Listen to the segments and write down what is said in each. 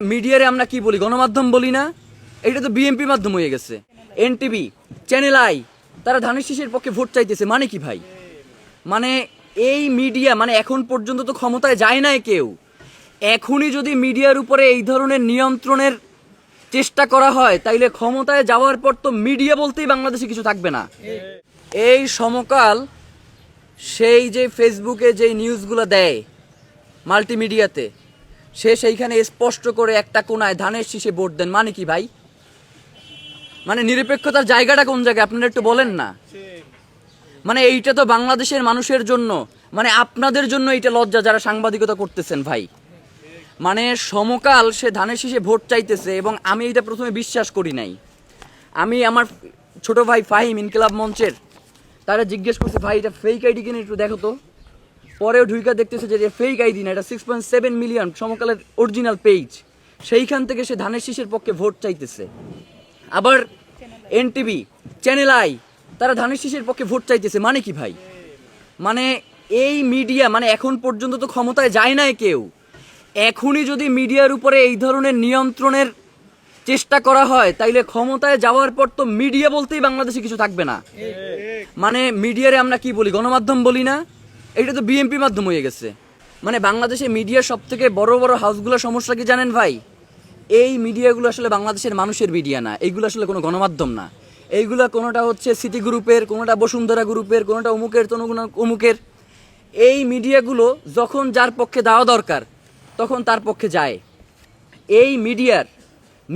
মিডিয়ারে আমরা কি বলি? গণমাধ্যম বলি না? এটা তো বিএনপি মাধ্যম হয়ে গেছে। এনটিভি, চ্যানেল আই, তারা ধানের শীষের পক্ষে ভোট চাইতেছে। মানে কি ভাই? মানে এই মিডিয়া মানে এখন পর্যন্ত তো ক্ষমতায় যায় নাই কেউ। এখনই যদি মিডিয়ার উপরে এই ধরনের নিয়ন্ত্রণের চেষ্টা করা হয়, তাইলে ক্ষমতায় যাওয়ার পর তো মিডিয়া বলতেই বাংলাদেশে কিছু থাকবে না। এই সমকাল সেই যে ফেসবুকে যে নিউজগুলো দেয় মাল্টিমিডিয়াতে সে সেইখানে স্পষ্ট করে একটা কোনায় ধানের শীষে ভোট দেন। মানে কি ভাই? মানে নিরপেক্ষতার জায়গাটা কোন জায়গায়? আপনারা একটু বলেন না। মানে এইটা তো বাংলাদেশের মানুষের জন্য মানে আপনাদের জন্য এইটা লজ্জা যারা সাংবাদিকতা করতেছেন ভাই। মানে সমকাল সে ধানের শীষে ভোট চাইতেছে এবং আমি এটা প্রথমে বিশ্বাস করি নাই। আমি আমার ছোট ভাই ফাহিম ইনকিলাব মঞ্চের, তারা জিজ্ঞেস করছে, ভাই, এটা ফেক আইডি কিনে একটু দেখো তো। পরেও ঢুইকা দেখতেছে যে ফেক আইডি না, এটা সিক্স পয়েন্ট সেভেন মিলিয়ন সমকালের অরিজিনাল পেজ সেইখান থেকে সে ধানের শীষের পক্ষে ভোট চাইতেছে। আবার এনটিভি চ্যানেল আই তারা ধানের শীষের পক্ষে ভোট চাইতেছে। মানে কি ভাই? মানে এই মিডিয়া মানে এখন পর্যন্ত তো ক্ষমতায় যায় নাই কেউ। এখনই যদি মিডিয়ার উপরে এই ধরনের নিয়ন্ত্রণের চেষ্টা করা হয়, তাইলে ক্ষমতায় যাওয়ার পর তো মিডিয়া বলতেই বাংলাদেশে কিছু থাকবে না। মানে মিডিয়ারে আমরা কি বলি? গণমাধ্যম বলি না? এটা তো বিএনপি মাধ্যম হয়ে গেছে। মানে বাংলাদেশে মিডিয়ার সব থেকে বড় বড় হাউসগুলোর সমস্যা কি জানেন ভাই? এই মিডিয়াগুলো আসলে বাংলাদেশের মানুষের মিডিয়া না। এইগুলো আসলে কোনো গণমাধ্যম না। এইগুলো কোনোটা হচ্ছে সিটি গ্রুপের কোনোটা বসুন্ধরা গ্রুপের কোনোটা অমুকের তো অমুকের। এই মিডিয়াগুলো যখন যার পক্ষে দেওয়া দরকার, তখন তার পক্ষে যায়। এই মিডিয়ার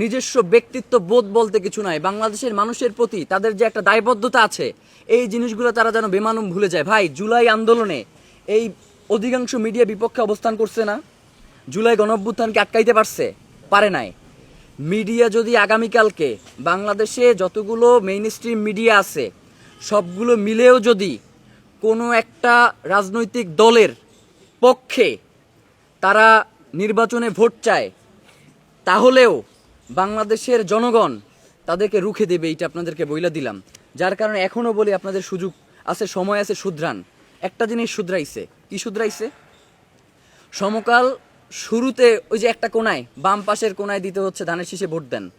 নিজস্ব ব্যক্তিত্ব বোধ বলতে কিছু নাই। বাংলাদেশের মানুষের প্রতি তাদের যে একটা দায়বদ্ধতা আছে, এই জিনিসগুলো তারা যেন বেমানুম ভুলে যায়। ভাই, জুলাই আন্দোলনে এই অধিকাংশ মিডিয়া বিপক্ষে অবস্থান করছে না? জুলাই গণঅভ্যুত্থানকে আটকাইতে পারছে? পারে নাই। মিডিয়া যদি আগামীকালকে বাংলাদেশে যতগুলো মেইন স্ট্রিম মিডিয়া আছে, সবগুলো মিলেও যদি কোনো একটা রাজনৈতিক দলের পক্ষে তারা নির্বাচনে ভোট চায়, তাহলেও বাংলাদেশের জনগণ তাদেরকে রুখে দেবে, এইটা আপনাদেরকে বইলা দিলাম। যার কারণে এখনও বলি আপনাদের সুযোগ আছে, সময় আছে, শুধরান। একটা জিনিস শুধরাইছে। কি শুধরাইছে? সমকাল শুরুতে ওই যে একটা কোনায়, বাম পাশের কোনায় দিতে হচ্ছে, ধানের শীষে ভোট দেন।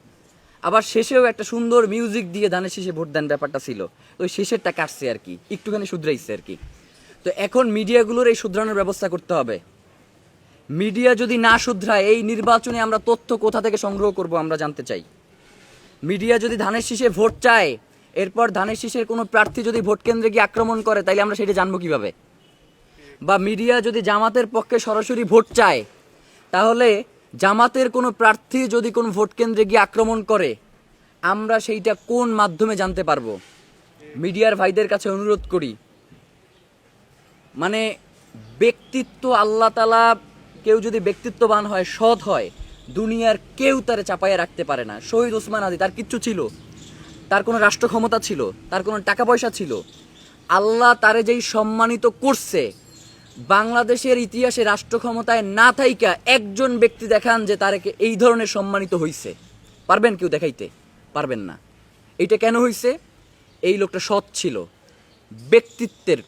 আবার শেষেও একটা সুন্দর মিউজিক দিয়ে ধানের শীষে ভোট দেন ব্যাপারটা ছিল। তো ওই শেষেরটা কাটছে আর কি, একটুখানি শুধরাইছে আর কি। তো এখন মিডিয়াগুলোর এই শুধরানোর ব্যবস্থা করতে হবে। মিডিয়া যদি না শুধরায়, এই নির্বাচনে আমরা তথ্য কোথা থেকে সংগ্রহ করব আমরা জানতে চাই। মিডিয়া যদি ধানের শীষে ভোট চায়, এরপর ধানের শীষের কোনো প্রার্থী যদি ভোট কেন্দ্রে গিয়ে আক্রমণ করে, তাইলে আমরা সেটা জানব কীভাবে? বা মিডিয়া যদি জামাতের পক্ষে সরাসরি ভোট চায়, তাহলে জামাতের কোনো প্রার্থী যদি কোনো ভোট কেন্দ্রে গিয়ে আক্রমণ করে, আমরা সেইটা কোন মাধ্যমে জানতে পারব? মিডিয়ার ভাইদের কাছে অনুরোধ করি। মানে ব্যক্তিত্ব আল্লাহ তালা কেউ যদি ব্যক্তিত্ববান হয়, সৎ হয়, দুনিয়ার কেউ তারে চাপাইয়া রাখতে পারে না। শহীদ ওসমান আদি তার কিচ্ছু ছিল। তার কোনো রাষ্ট্র ক্ষমতা ছিল, তার কোনো টাকা পয়সা ছিল। আল্লাহ তারে যেই সম্মানিত করছে, বাংলাদেশের ইতিহাসে রাষ্ট্র ক্ষমতায় না থাইকা একজন ব্যক্তি দেখান যে তারেকে এই ধরনের সম্মানিত হইছে। পারবেন কেউ দেখাইতে? পারবেন না। এইটা কেন হইছে? এই লোকটা সৎ ছিল। ব্যক্তিত্বের,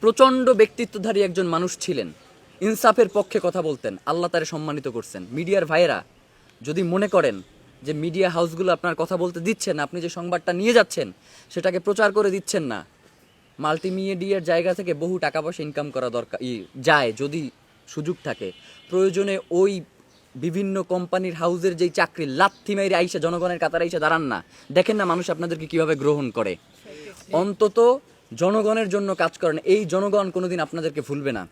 প্রচণ্ড ব্যক্তিত্বধারী একজন মানুষ ছিলেন। ইনসাফের পক্ষে কথা বলতেন, আল্লাহ তারে সম্মানিত করছেন। মিডিয়ার ভাইয়েরা, যদি মনে করেন যে মিডিয়া হাউসগুলো আপনার কথা বলতে দিচ্ছেন আপনি যে সংবাদটা নিয়ে যাচ্ছেন, সেটাকে প্রচার করে দিচ্ছেন না, মাল্টিমিডিয়ার জায়গা থেকে বহু টাকা পয়সা ইনকাম করা দরকার যায় যদি সুযোগ থাকে। প্রয়োজনে ওই বিভিন্ন কোম্পানির হাউজের যেই চাকরি, লাথি মাইরে আইসা জনগণের কাতারে আইসা দাঁড়ান না। দেখেন না মানুষ আপনাদেরকে কীভাবে গ্রহণ করে। অন্তত জনগণের জন্য কাজ করেন। এই জনগণ কোনোদিন আপনাদেরকে ভুলবে না।